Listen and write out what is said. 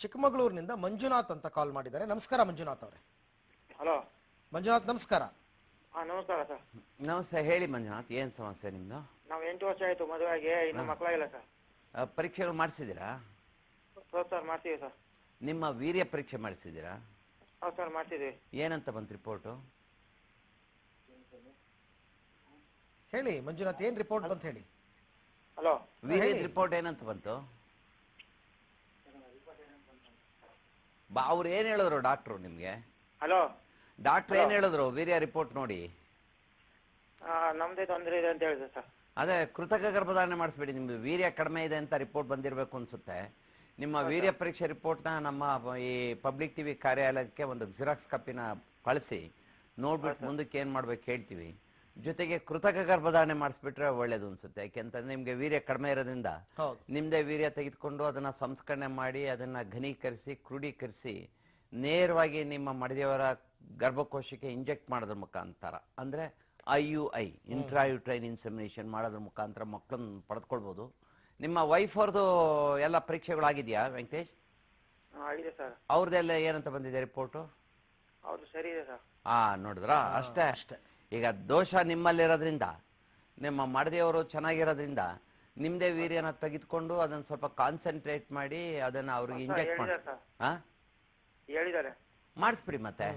ಚಿಕ್ಕಮಗಳೂರಿನಿಂದ ಮಂಜುನಾಥ್ ಅಂತ ಕಾಲ್ ಮಾಡಿದ್ದಾರೆ. ನಮಸ್ಕಾರ ಮಂಜುನಾಥ್ ಅವರೇ. ಹಲೋ. ಮಂಜುನಾಥ್ ನಮಸ್ಕಾರ. ಹಾ ನಮಸ್ಕಾರ ಸರ್. ನಮಸ್ತೆ ಹೇಳಿ ಮಂಜುನಾಥ್ ಏನು ಸಮಸ್ಯೆ ನಿಮ್ಮದು ನಾವು ಎಂಟು ವರ್ಷ ಆಯ್ತು ಮದುವೆಗೆ ಇನ್ನು ಮಕ್ಕಳಾಗಿಲ್ಲ ಸರ್. ಪರೀಕ್ಷೆಗಳು ಮಾಡಿಸಿದ್ದೀರಾ? ಹೌದು ಸರ್ ಮಾಡ್ತೀವಿ ಸರ್. ನಿಮ್ಮ ವೀರ್ಯ ಪರೀಕ್ಷೆ ಮಾಡಿಸಿದ್ದೀರಾ? ಹೌದು ಸರ್ ಮಾಡ್ತಿದ್ದೀವಿ ಏನಂತ ಬಂತು ರಿಪೋರ್ಟು? ಹೇಳಿ ಮಂಜುನಾಥ್ ಏನ್ ರಿಪೋರ್ಟ್ ಬಂತ ಹೇಳಿ? ಹಲೋ. ವೀರ್ಯದ. ರಿಪೋರ್ಟ್ ಏನಂತ ಬಂತು? ಬಾ ಅವ್ರು ಏನು ಹೇಳಿದ್ರು ಡಾಕ್ಟ್ರು ನಿಮಗೆ? ಹಲೋ? ಡಾಕ್ಟರ್ ಏನು ಹೇಳಿದ್ರು? ವೀರ್ಯ ರಿಪೋರ್ಟ್ ನೋಡಿ. ನಮ್ದೇ ತೊಂದರೆ ಇದೆ ಅಂತ ಹೇಳಿದ್ರು ಸರ್. ಅದೇ ಕೃತಕ ಗರ್ಭಧಾರಣೆ ಮಾಡಿಸ್ಬೇಡಿ. ನಿಮ್ದು ವೀರ್ಯ ಕಡಿಮೆ ಇದೆ ಅಂತ ರಿಪೋರ್ಟ್ ಬಂದಿರಬೇಕು ಅನ್ಸುತ್ತೆ. ನಿಮ್ಮ ವೀರ್ಯ ಪರೀಕ್ಷೆ ರಿಪೋರ್ಟ್ನ ನಮ್ಮ ಈ ಪಬ್ಲಿಕ್ ಟಿವಿ ಕಾರ್ಯಾಲಯಕ್ಕೆ ಒಂದು ಜಿರಾಕ್ಸ್ ಕಾಪಿನ ಕಳಿಸಿ. ನೋಡ್ಬಿಟ್ಟು ಮುಂದಕ್ಕೆ ಏನು ಮಾಡ್ಬೇಕು ಹೇಳ್ತೀವಿ. ಜೊತೆಗೆ ಕೃತಕ ಗರ್ಭಧಾರಣೆ ಮಾಡಿಸ್ಬಿಟ್ರೆ ಒಳ್ಳೇದು ಅನ್ಸುತ್ತೆ. ಯಾಕೆಂತಂದ್ರೆ ನಿಮ್ಗೆ ವೀರ್ಯ ಕಡಿಮೆ ಇರೋದ್ರಿಂದ ಹೌದು. ನಿಮ್ದೇ ವೀರ್ಯ ತೆಗೆದುಕೊಂಡು ಅದನ್ನ ಸಂಸ್ಕರಣೆ ಮಾಡಿ ಅದನ್ನ ಘನೀಕರಿಸಿ ಕ್ರೋಢೀಕರಿಸಿ ನೇರವಾಗಿ ನಿಮ್ಮ ಮಡದಿಯವರ ಗರ್ಭಕೋಶಕ್ಕೆ ಇಂಜೆಕ್ಟ್ ಮಾಡೋದ್ರ ಮುಖಾಂತರ ಅಂದ್ರೆ I U I intrauterine insemination ಮಾಡೋದ್ರ ಮುಖಾಂತರ ಮಕ್ಕಳನ್ನ ಪಡೆದುಕೊಳ್ಬೋದು. ನಿಮ್ಮ ವೈಫ್ ಅವ್ರದ್ದು ಎಲ್ಲ ಪರೀಕ್ಷೆಗಳಾಗಿದೆಯಾ ವೆಂಕಟೇಶ್? ಆಗಿದೆ ಸರ್ ಅವ್ರದ್ದೆಲ್ಲ ಏನಂತ ಬಂದಿದೆ ರಿಪೋರ್ಟು ಹೌದು ಸರಿ ಇದೆ ಸರ್ ಆ ನೋಡಿದ್ರ? ಅಷ್ಟೇ. ಅಷ್ಟೇ. ಈಗ ದೋಷ ನಿಮ್ಮಲ್ಲಿರೋದ್ರಿಂದ ನಿಮ್ಮ ಮಡದಿಯವರು ಚೆನ್ನಾಗಿರೋದ್ರಿಂದ ನಿಮ್ದೇ ವೀರ್ಯನ ತೆಗೆದುಕೊಂಡು ಅದನ್ನ ಸ್ವಲ್ಪ ಕಾನ್ಸಂಟ್ರೇಟ್ ಮಾಡಿ ಅದನ್ನ ಅವ್ರಿಗೆ ಇಂಜೆಕ್ಟ್ ಮಾಡಿ. ಹಾ ಮಾಡಿಸ್ಬಿಡಿ ಮತ್ತೆ.